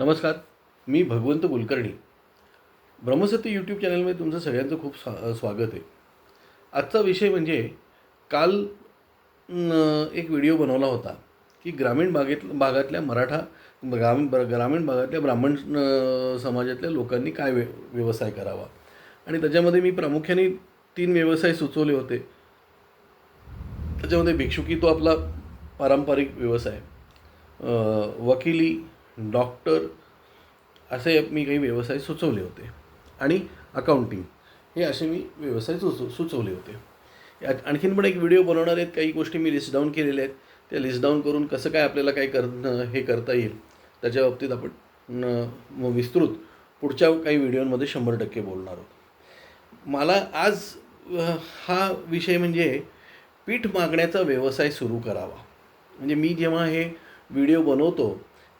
नमस्कार मी भगवंत कुलकर्णी. ब्रह्मसत्य यूट्यूब चॅनलमध्ये तुमचं सगळ्यांचं खूप स्वा स्वागत आहे. आजचा विषय म्हणजे काल एक व्हिडिओ बनवला होता की ग्रामीण भागेत भागातल्या मराठा ग्रामीण ग्रामीण भागातल्या ब्राह्मण समाजातल्या लोकांनी काय व्य व्यवसाय करावा? आणि त्याच्यामध्ये मी प्रामुख्याने तीन व्यवसाय सुचवले होते. त्याच्यामध्ये भिक्षुकी तो आपला पारंपरिक व्यवसाय वकिली डॉक्टर असे मी काही व्यवसाय सुचवले होते. आणि अकाउंटिंग हे असे मी व्यवसाय सुचव सुचवले होते. यात आणखीन पण एक व्हिडिओ बनवणार आहेत. काही गोष्टी मी लिस्ट डाऊन केलेल्या आहेत. त्या लिस्ट डाऊन करून कसं काय आपल्याला काय करणं हे करता येईल त्याच्या बाबतीत आपण विस्तृत पुढच्या काही व्हिडिओमध्ये शंभर टक्के बोलणार आहोत. मला आज हा विषय म्हणजे पीठ मागण्याचा व्यवसाय सुरू करावा. म्हणजे मी जेव्हा हे व्हिडिओ बनवतो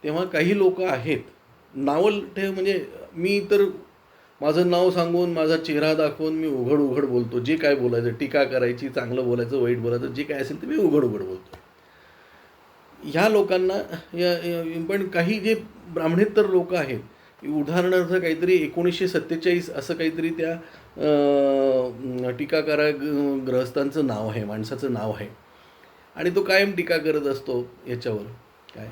तेव्हा काही लोक आहेत. नावं ठेव म्हणजे मी तर माझं नाव सांगून माझा चेहरा दाखवून मी उघड उघड बोलतो. जे काय बोलायचं टीका करायची चांगलं बोलायचं वाईट बोलायचं जे काय असेल ते मी उघड उघड बोलतो. ह्या लोकांना या या- पण काही जे ब्राह्मणेतर लोक आहेत उदाहरणार्थ काहीतरी एकोणीसशे सत्तेचाळीस असं काहीतरी त्या टीकाकारा ग्रहस्थांचं नाव आहे माणसाचं नाव आहे. आणि तो कायम टीका करत असतो याच्यावर. काय?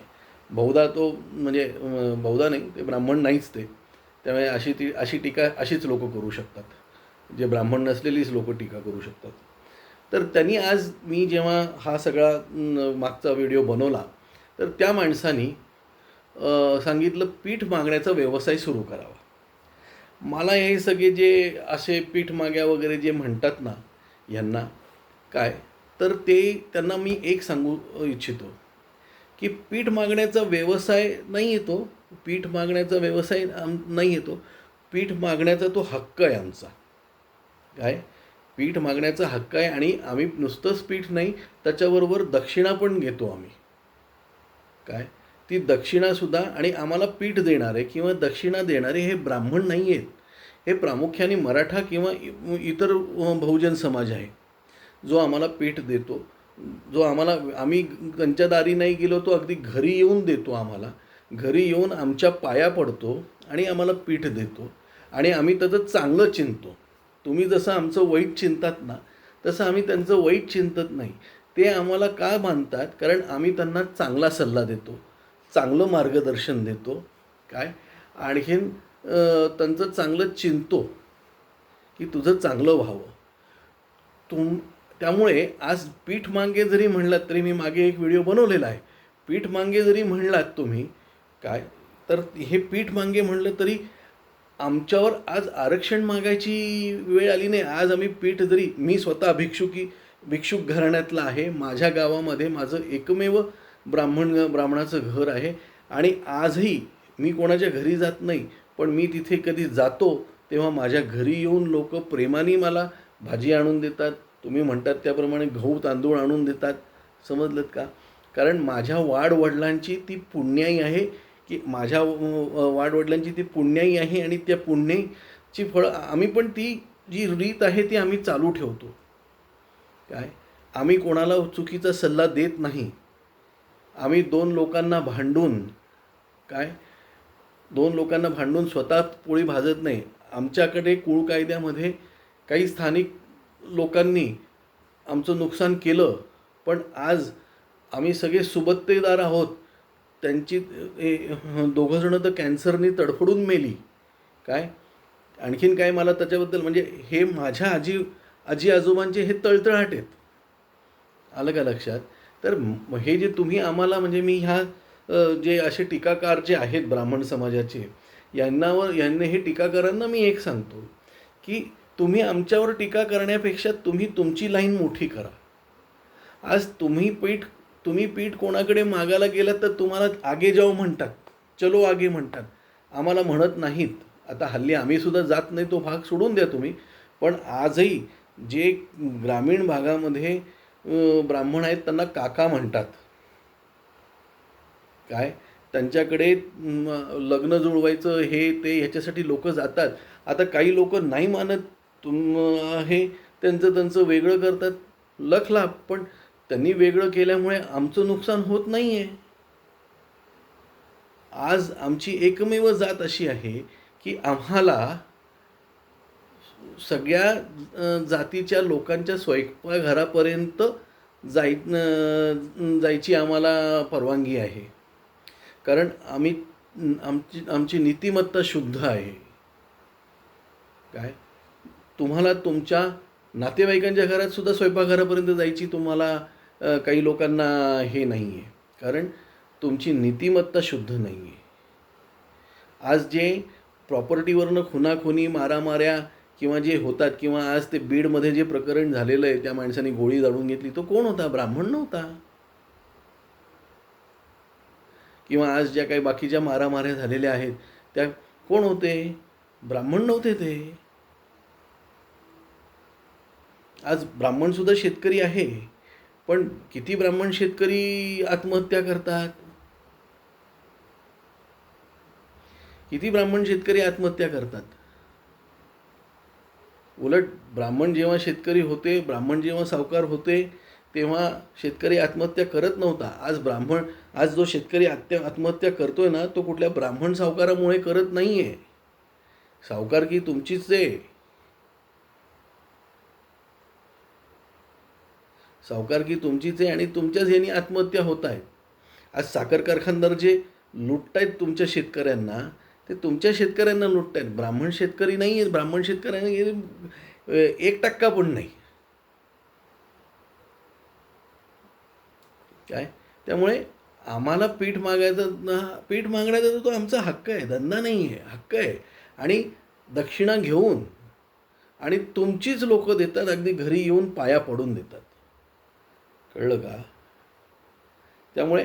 बहुधा तो म्हणजे बहुधा नाही ते ब्राह्मण नाहीच ते. त्यामुळे अशी ती अशी टीका अशीच लोक करू शकतात. जे ब्राह्मण नसलेलीच लोक टीका करू शकतात. तर त्यांनी आज मी जेव्हा हा सगळा मागचा व्हिडिओ बनवला तर त्या माणसानी सांगितलं पीठ मागण्याचा व्यवसाय सुरू करावा. मला हे सगळे जे असे पीठ माग्या वगैरे जे म्हणतात ना यांना काय? तर ते त्यांना मी एक सांगू इच्छितो. की पीठ मागण्याचा व्यवसाय नाही येतो पीठ मागण्याचा व्यवसाय आम नाही येतो. पीठ मागण्याचा तो हक्क आहे आमचा. काय? पीठ मागण्याचा हक्क आहे आणि आम्ही नुसतंच पीठ नाही त्याच्याबरोबर दक्षिणा पण घेतो आम्ही. काय? ती दक्षिणासुद्धा आणि आम्हाला पीठ देणारे किंवा दक्षिणा देणारे हे ब्राह्मण नाही आहेत. हे प्रामुख्याने मराठा किंवा इ- इतर बहुजन समाज आहे. जो आम्हाला पीठ देतो. जो आम्हाला आम्ही त्यांच्या दारी नाही गेलो तो अगदी घरी येऊन देतो आम्हाला. घरी येऊन आमच्या पाया पडतो आणि आम्हाला पीठ देतो. आणि आम्ही त्याचं चांगलं चिंतो तुम्ही जसं आमचं वाईट चिंतात ना तसं आम्ही त्यांचं वाईट चिंतत नाही. ते आम्हाला का मानतात? कारण आम्ही त्यांना चांगला सल्ला देतो. चांगलं मार्गदर्शन देतो. काय? आणखीन त्यांचं चांगलं चिंतो की तुझं चांगलं व्हावं. तुम त्यामुळे आज पीठ मांगे जरी म्हणलात तरी मी मागे एक व्हिडिओ बनवलेला आहे. पीठ मांगे जरी म्हणलात तुम्ही काय? तर हे पीठ मांगे म्हणलं तरी आमच्यावर आज आरक्षण मागायची वेळ आली नाही. आज आम्ही पीठ जरी मी स्वतः भिक्षुकी भिक्षुक घराण्यातला आहे. माझ्या गावामध्ये माझं एकमेव ब्राह्मण ब्राह्मणाचं घर आहे. आणि आजही मी कोणाच्या घरी जात नाही पण मी तिथे कधी जातो तेव्हा माझ्या घरी येऊन लोक प्रेमाने मला भाजी आणून देतात तुम्ही म्हणतात त्याप्रमाणे गहू तांदूळ आणून देतात. समजलं का? कारण माझ्या वाडवडिलांची ती पुण्याई आहे की माझ्या वाडवडिलांची ती पुण्याई आहे आणि त्या पुण्याईची फळं आम्ही पण ती जी रीत आहे ती आम्ही चालू ठेवतो. काय? आम्ही कोणाला चुकीचा सल्ला देत नाही. आम्ही दोन लोकांना भांडून काय? दोन लोकांना भांडून स्वतः पोळी भाजत नाही. आमच्याकडे कुळ कायद्यामध्ये काही स्थानिक लोकांनी आमचं नुकसान केलं पण आज आम्ही सगळे सुबत्तेदार आहोत. त्यांची दोघंजणं तर कॅन्सरनी तडफडून मेली. काय? आणखीन काय मला त्याच्याबद्दल म्हणजे हे माझ्या आजी आजी आजोबांचे हे तळतळाट आहेत. आलं का लक्षात? तर हे जे तुम्ही आम्हाला म्हणजे मी ह्या जे असे टीकाकार जे आहेत ब्राह्मण समाजाचे यांनावर यांना हे टीकाकारांना मी एक सांगतो की तुम्ही आमच्यावर टीका करण्यापेक्षा तुम्ही तुमची लाईन मोठी करा. आज तुम्ही पीठ तुम्ही पीठ कोणाकडे मागायला गेलात तर तुम्हाला आगे जाऊ म्हणतात. चलो आगे म्हणतात. आम्हाला म्हणत नाहीत. आता हल्ली आम्हीसुद्धा जात नाही तो भाग सोडून द्या तुम्ही. पण आजही जे ग्रामीण भागामध्ये ब्राह्मण आहेत त्यांना काका म्हणतात. काय? त्यांच्याकडे लग्न जुळवायचं हे ते ह्याच्यासाठी लोक जातात. आता काही लोक नाही मानत तुम हे त्यांचं त्यांचं वेगळं करतात. लख लाभ. पण त्यांनी वेगळं केल्यामुळे आमचं नुकसान होत नाही आहे आज आमची एकमेव जात अशी आहे की आम्हाला सगळ्या जातीच्या लोकांच्या स्वयंपाकघरापर्यंत जाय जायची आम्हाला परवानगी आहे. कारण आम्ही आमची आमची नीतिमत्ता शुद्ध आहे. काय? तुम्हाला तुमच्या नातेवाईकांच्या घरात सुद्धा स्वयंपाकघरापर्यंत जायची तुम्हाला काही लोकांना हे नाही आहे कारण तुमची नीतिमत्ता शुद्ध नाही आहे आज जे प्रॉपर्टीवरनं खुनाखुनी मारामाऱ्या किंवा जे होतात किंवा आज ते बीडमध्ये जे प्रकरण झालेलं आहे त्या माणसाने गोळी जाळून घेतली तो कोण होता? ब्राह्मण नव्हता. किंवा आज ज्या काही बाकीच्या मारामाऱ्या झालेल्या आहेत त्या कोण होते? ब्राह्मण नव्हते ते. आज ब्राह्मण सुद्धा शेतकरी आहे पण किती ब्राह्मण शेतकरी आत्महत्या करतात? किती ब्राह्मण शेतकरी आत्महत्या करतात? उलट ब्राह्मण जेव्हा शेतकरी होते ब्राह्मण जेव्हा सावकार होते तेव्हा शेतकरी आत्महत्या करत नव्हता. आज ब्राह्मण आज जो शेतकरी आत्या आत्महत्या करतोय ना तो कुठल्या ब्राह्मण सावकारामुळे करत नाही आहे सावकारकी तुमचीच आहे. सावकारकी तुमचीच आहे आणि तुमच्याच ह्यानी आत्महत्या होत आहेत आज साखर कारखानदार जे लुटतायत तुमच्या शेतकऱ्यांना ते तुमच्या शेतकऱ्यांना लुटतायत ब्राह्मण शेतकरी नाही आहेत ब्राह्मण शेतकऱ्यांना एक टक्का पण नाही. काय? त्यामुळे आम्हाला पीठ मागायचं ना- पीठ मागण्याचा तर तो आमचा हक्क आहे. धंदा नाही आहे. हक्क आहे. आणि दक्षिणा घेऊन आणि तुमचीच लोक देतात. अगदी घरी येऊन पाया पडून देतात. कळलं का? त्यामुळे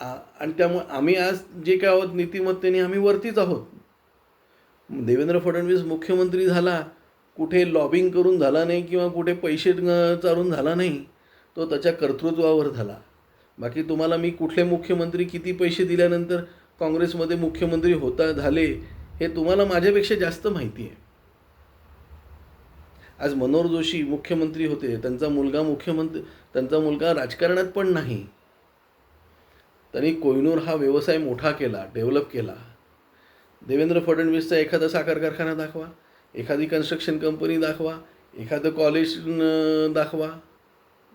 आणि त्यामुळे आम्ही आज जे काय आहोत नीतिमत्तेने आम्ही वरतीच आहोत. देवेंद्र फडणवीस मुख्यमंत्री झाला कुठे लॉबिंग करून झाला नाही किंवा कुठे पैसे चारून झाला नाही तो त्याच्या कर्तृत्वावर झाला. बाकी तुम्हाला मी कुठले मुख्यमंत्री किती पैसे दिल्यानंतर काँग्रेसमध्ये मुख्यमंत्री होता झाले हे तुम्हाला माझ्यापेक्षा जास्त माहिती आहे. आज मनोहर जोशी मुख्यमंत्री होते त्यांचा मुलगा मुख्यमंत्री त्यांचा मुलगा राजकारणात पण नाही. त्यांनी कोहिनूर हा व्यवसाय मोठा केला डेव्हलप केला. देवेंद्र फडणवीसचा एखादा साखर कारखाना दाखवा एखादी कन्स्ट्रक्शन कंपनी दाखवा एखादं कॉलेज दाखवा.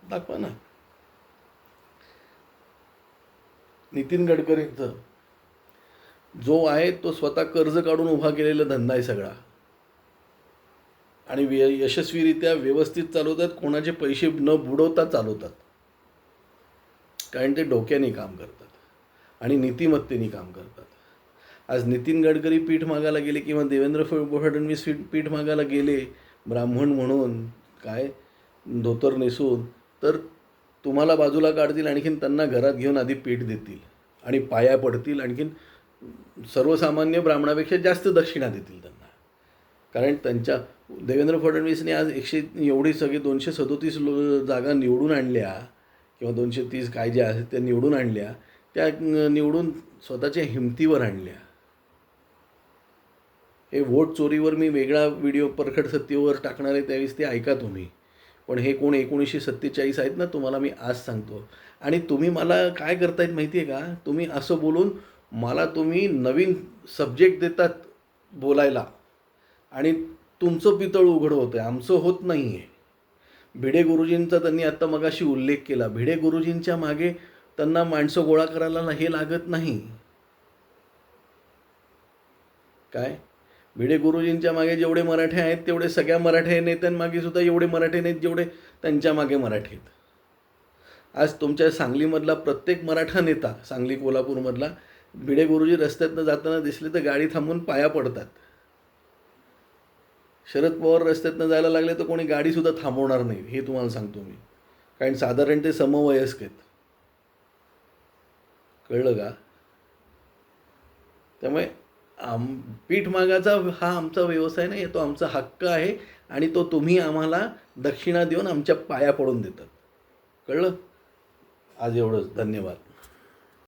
दाखवा ना. नितीन गडकरींचं जो आहे तो स्वतः कर्ज काढून उभा केलेला धंदा आहे सगळा. आणि व्य यशस्वीरित्या व्यवस्थित चालवतात कोणाचे पैसे न बुडवता चालवतात. कारण ते डोक्याने काम करतात आणि नीतिमत्तेने काम करतात. आज नितीन गडकरी पीठ मागायला गेले किंवा देवेंद्र फडणवीस पीठ पीठ मागायला गेले ब्राह्मण म्हणून काय? धोतर नेसून तर तुम्हाला बाजूला काढतील आणखीन त्यांना घरात घेऊन आधी पीठ देतील आणि पाया पडतील आणखीन सर्वसामान्य ब्राह्मणापेक्षा जास्त दक्षिणा देतील त्यांना. कारण त्यांच्या देवेंद्र फडणवीसने आज एकशे एवढी सगळी दोनशे सदोतीस लो जागा निवडून आणल्या किंवा दोनशे तीस काय ज्या आहेत त्या निवडून आणल्या त्या निवडून स्वतःच्या हिमतीवर आणल्या. हे वोट चोरीवर मी वेगळा व्हिडिओ परखड सत्तेवर टाकणार आहे त्यावेळेस ते ऐका तुम्ही. पण हे कोण एकोणीसशे सत्तेचाळीस आहेत ना तुम्हाला मी आज सांगतो. आणि तुम्ही मला काय करतायत माहिती आहे का? तुम्ही असं बोलून मला तुम्ही नवीन सब्जेक्ट देतात बोलायला. आणि तुमचं पितळ उघड होतं आहे आमचं होत नाही आहे भिडे गुरुजींचा त्यांनी आत्ता मगाशी उल्लेख केला. भिडे गुरुजींच्या मागे त्यांना माणसं गोळा करायला हे लागत नाही. काय? भिडे गुरुजींच्या मागे जेवढे मराठे आहेत तेवढे सगळ्या मराठे नेत्यांमागे सुद्धा एवढे मराठे नाहीत जेवढे त्यांच्या मागे मराठे आहेत. आज तुमच्या सांगलीमधला प्रत्येक मराठा नेता सांगली कोल्हापूरमधला भिडे गुरुजी रस्त्यातनं जाताना दिसले तर गाडी थांबून पाया पडतात. शरद पवार रस्त्यातनं जायला लागले तर कोणी गाडीसुद्धा थांबवणार नाही हे तुम्हाला सांगतो मी. कारण साधारण ते समवयस्क आहेत. कळलं का? त्यामुळे आम पीठ मागाचा हा आमचा व्यवसाय नाही तो आमचा हक्क आहे आणि तो तुम्ही आम्हाला दक्षिणा देऊन आमच्या पाया पडून देतात. कळलं? आज एवढंच. धन्यवाद.